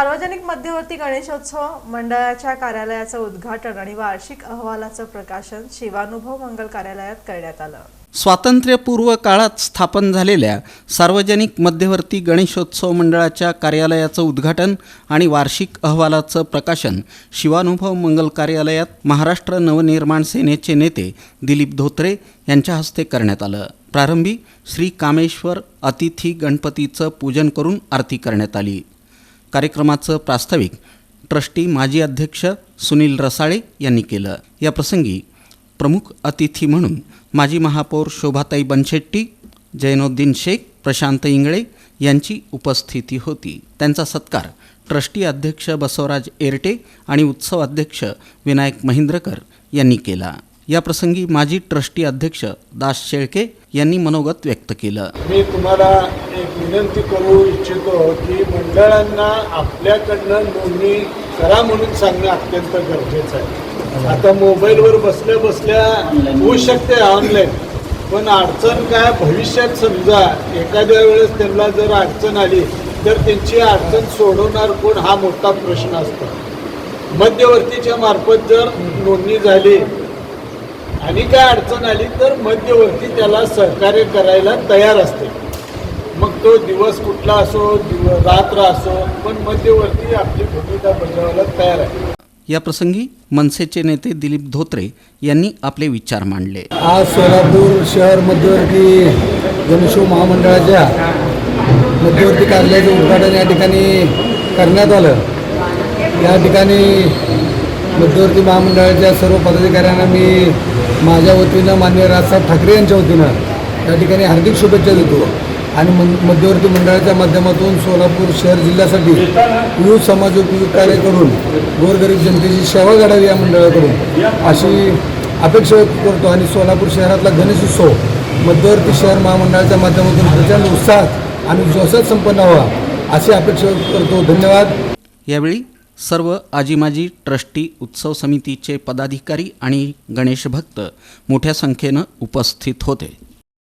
सार्वजनिक मध्यवर्ती गणेशोत्सव मंडळाच्या कार्यालयाचं उद्घाटन आणि वार्षिक अहवालाचं प्रकाशन शिवानुभव मंगल कार्यालयात करण्यात आलं. स्वातंत्र्यपूर्व काळात स्थापन झालेल्या सार्वजनिक मध्यवर्ती गणेशोत्सव मंडळाच्या कार्यालयाचं उद्घाटन आणि वार्षिक अहवालाचं प्रकाशन शिवानुभव मंगल कार्यालयात महाराष्ट्र नवनिर्माण सेनेचे नेते दिलीप धोत्रे यांच्या हस्ते करण्यात आलं. प्रारंभी श्री कामेश्वर अतिथी गणपतीचं पूजन करून आरती करण्यात आली. कार्यक्रमाचं प्रास्ताविक ट्रस्टी माजी अध्यक्ष सुनील रसाळे यांनी केलं. या प्रसंगी प्रमुख अतिथी म्हणून माजी महापौर शोभाताई बनशेट्टी जैनोद्दीन शेख प्रशांत इंगळे यांची उपस्थिती होती. त्यांचा सत्कार ट्रस्टी अध्यक्ष बसवराज एरटे आणि उत्सव अध्यक्ष विनायक महिंद्रकर यांनी केला. या प्रसंगी माजी ट्रस्टी अध्यक्ष दास शेळके यांनी मनोगत व्यक्त केलं. मी तुम्हाला एक विनंती करू इच्छितो की मंडळांना आपल्याकडनं नोंदणी करा म्हणून सांगणं अत्यंत गरजेचं आहे. आता मोबाईलवर बसल्या बसल्या होऊ शकते ऑनलाईन पण अडचण काय? भविष्यात समजा एखाद्या वेळेस त्यांना जर अडचण आली तर त्यांची अडचण सोडवणार कोण? हा मोठा प्रश्न असतो. मध्यवर्तीच्या मार्फत जर नोंदणी झाली आणि काय अडचण आली तर मध्यवर्ती त्याला सहकार्य करायला तयार असते. मग तो दिवस कुठला असो दिव रात्र असो पण मध्यवर्ती आपली भूमिका बजावायला तयार आहे. या प्रसंगी मनसेचे नेते दिलीप धोत्रे यांनी आपले विचार मांडले. आज सोलापूर शहर मध्यवर्ती गणेशो महामंडळाच्या मध्यवर्ती कार्यालयाचे उद्घाटन या ठिकाणी करण्यात आलं. या ठिकाणी मध्यवर्ती महामंडळाच्या सर्व पदाधिकाऱ्यांना मी माझ्या वतीनं माननीय राजसाहेब ठाकरे यांच्या वतीनं या ठिकाणी हार्दिक शुभेच्छा देतो. आणि मन मध्यवर्ती मंडळाच्या माध्यमातून सोलापूर शहर जिल्ह्यासाठी विविध समाजोपयोगी कार्य करून गोरगरीब जनतेची सेवा घडावी या मंडळाकडून अशी अपेक्षा व्यक्त करतो. आणि सोलापूर शहरातला गणेश उत्सव मध्यवर्ती शहर महामंडळाच्या माध्यमातून प्रचंड उत्साहात आणि जोशात संपन्न व्हावा अशी अपेक्षा व्यक्त करतो. धन्यवाद. यावेळी सर्व आजीमाजी ट्रस्टी उत्सव समितीचे पदाधिकारी आणि गणेशभक्त मोठ्या संख्येनं उपस्थित होते.